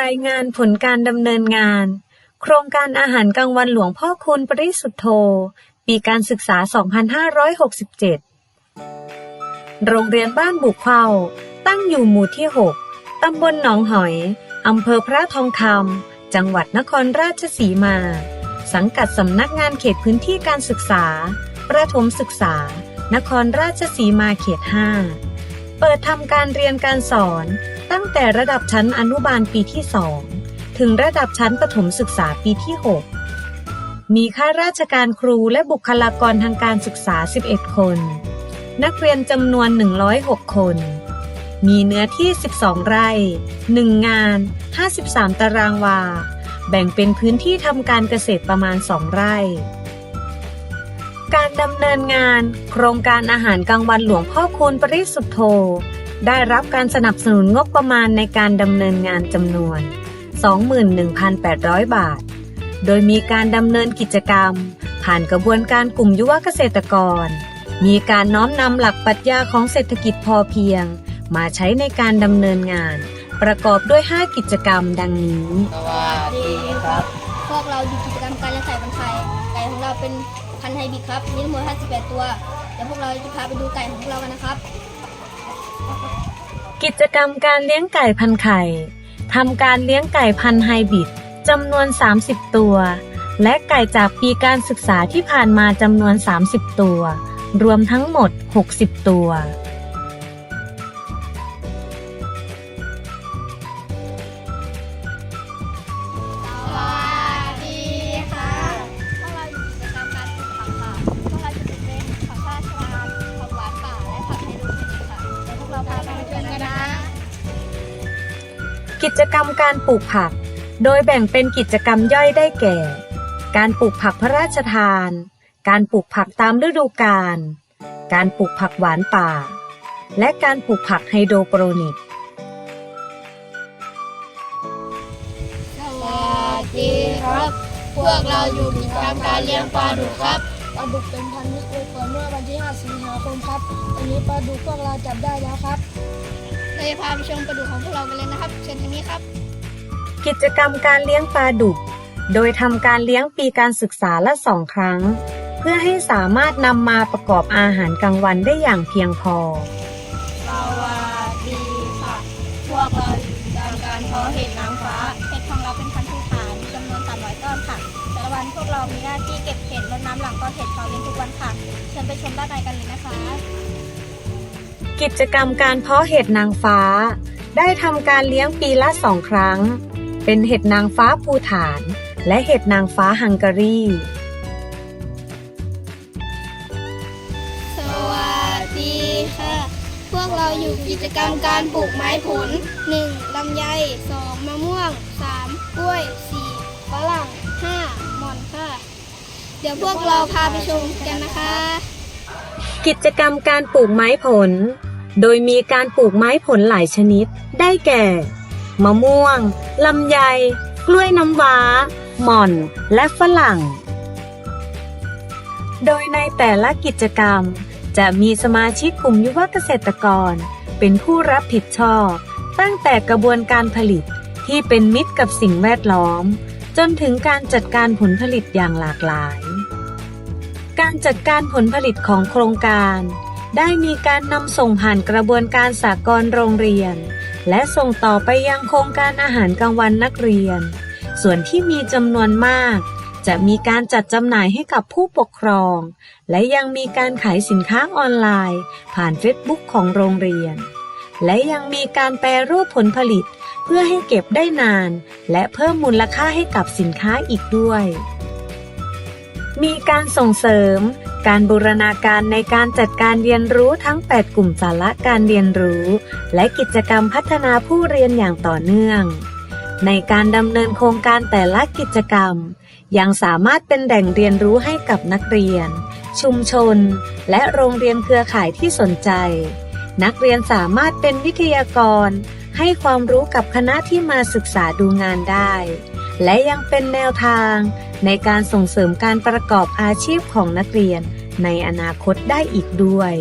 รายงานผลการดำเนินงาน โครงการอาหารกลางวันหลวงพ่อคูณปริสุทธโธ ปีการศึกษา 2567 โรงเรียนบ้านบุกเข้า ตั้งอยู่หมู่ที่ 6 ตำบลหนองหอย อำเภอพระทองคำ จังหวัดนครราชสีมา สังกัดสำนักงานเขตพื้นที่การศึกษา ประถมศึกษา นครราชสีมาเขต 5 เปิดทำการเรียนการสอน ตั้งแต่ระดับชั้นอนุบาลปีที่ 2 ถึงระดับชั้นประถมศึกษาปีที่ 6 มีข้าราชการครูและบุคลากรทางการศึกษา 11 คน นักเรียนจำนวน 106 คน มีเนื้อที่ 12 ไร่ 1 งาน 53 ตารางวา แบ่งเป็นพื้นที่ทำการเกษตรประมาณ 2 ไร่ การดำเนินงาน โครงการอาหารกลางวันหลวงพ่อคูณปริสุทธโธ ได้รับการสนับสนุนงบประมาณในการดำเนินงานจำนวน 21,800 บาท โดยมีการดำเนินกิจกรรม ผ่านกระบวนการกลุ่มยุวเกษตรกร มีการน้อมนำหลักปรัชญาของเศรษฐกิจพอเพียง มาใช้ในการดำเนินงาน ประกอบด้วย 5 กิจกรรมดังนี้สวัสดีครับ พวกเราอยู่กิจกรรมการเลี้ยงไก่พันธุ์ไทยไก่ของเราเป็น พันธุ์ไฮบริดครับมีทั้งหมด58 ตัว เดี๋ยวพวกเราจะพาไปดูไก่ของพวกเรากันนะครับ กิจกรรมการเลี้ยงไก่พันไข่ทำการเลี้ยงไก่พันไฮบริดจำนวน 30 ตัว และไก่จากปีการศึกษาที่ผ่านมาจำนวน 30 ตัว รวมทั้งหมด 60 ตัว กิจกรรมการปลูกผัก โดยแบ่งเป็นกิจกรรมย่อยได้แก่ การปลูกผักพระราชทาน การปลูกผักตามฤดูกาล การปลูกผักหวานป่า และการปลูกผักไฮโดรโปรนิกสวัสดีครับ พวกเราอยู่กิจกรรมการเลี้ยงปลาดุกครับปลาดุกเป็นพันธุ์ที่เกิดเมื่อวันที่ 5 สิงหาคมครับวันนี้ปลาดุกพวกเราจับได้แล้วครับ เราจะพาไปชมปลาดุกของพวกเรากันเลยนะครับ เชิญทางนี้ครับ กิจกรรมการเลี้ยงปลาดุก โดยทำการเลี้ยงปีการศึกษาละสองครั้ง เพื่อให้สามารถนำมาประกอบอาหารกลางวันได้อย่างเพียงพอ สวัสดีค่ะ พวกเราอยู่กิจกรรมการเพาะเห็ดนางฟ้าเห็ดของเราเป็นพันธุ์พื้นฐานมีจำนวน 300 ต้นค่ะ แต่ละวันพวกเรามีหน้าที่เก็บเห็ดรดน้ำหลังต้นเห็ดเขาเลี้ยงทุกวันค่ะ เชิญไปชมด้านในกันเลยนะคะ กิจกรรมการเพาะเห็ดนางฟ้า ได้ทำการเลี้ยงปีละสองครั้ง เป็นเห็ดนางฟ้าภูฐาน และเห็ดนางฟ้าฮังการี สวัสดีค่ะ พวกเราอยู่กิจกรรมการปลูกไม้ผล 1. ลำไย 2. มะม่วง 3. กล้วย 4. ฝรั่ง 5. หม่อนค่ะ เดี๋ยวพวกเราพาไปชมกันนะคะ กิจกรรมการปลูกไม้ผล โดยมีการปลูกไม้ผลหลายชนิด ได้แก่ มะม่วง ลำไย กล้วยน้ำว้า หม่อน และฝรั่ง โดยในแต่ละกิจกรรม จะมีสมาชิกกลุ่มยุวเกษตรกร เป็นผู้รับผิดชอบ ตั้งแต่กระบวนการผลิตที่เป็นมิตรกับสิ่งแวดล้อม จนถึงการจัดการผลผลิตอย่างหลากหลาย การจัดการผลผลิตของโครงการ ได้มีการนำส่งผ่านกระบวนการสากลโรงเรียน และส่งต่อไปยังโครงการอาหารกลางวันนักเรียน ส่วนที่มีจำนวนมาก จะมีการจัดจำหน่ายให้กับผู้ปกครอง และยังมีการขายสินค้าออนไลน์ ผ่านเฟซบุ๊กของโรงเรียน และยังมีการแปรรูปผลผลิต เพื่อให้เก็บได้นาน และเพิ่มมูลค่าให้กับสินค้าอีกด้วย มีการส่งเสริม การบูรณาการในการจัดการเรียนรู้ทั้ง 8 กลุ่มสาระการเรียนรู้ และกิจกรรมพัฒนาผู้เรียนอย่างต่อเนื่อง ในการดำเนินโครงการแต่ละกิจกรรม ยังสามารถเป็นแหล่งเรียนรู้ให้กับนักเรียน ชุมชน และโรงเรียนเครือข่ายที่สนใจ นักเรียนสามารถเป็นวิทยากร ให้ความรู้กับคณะที่มาศึกษาดูงานได้ และยังเป็นแนวทางในการส่งเสริมการประกอบอาชีพของนักเรียนในอนาคตได้อีกด้วย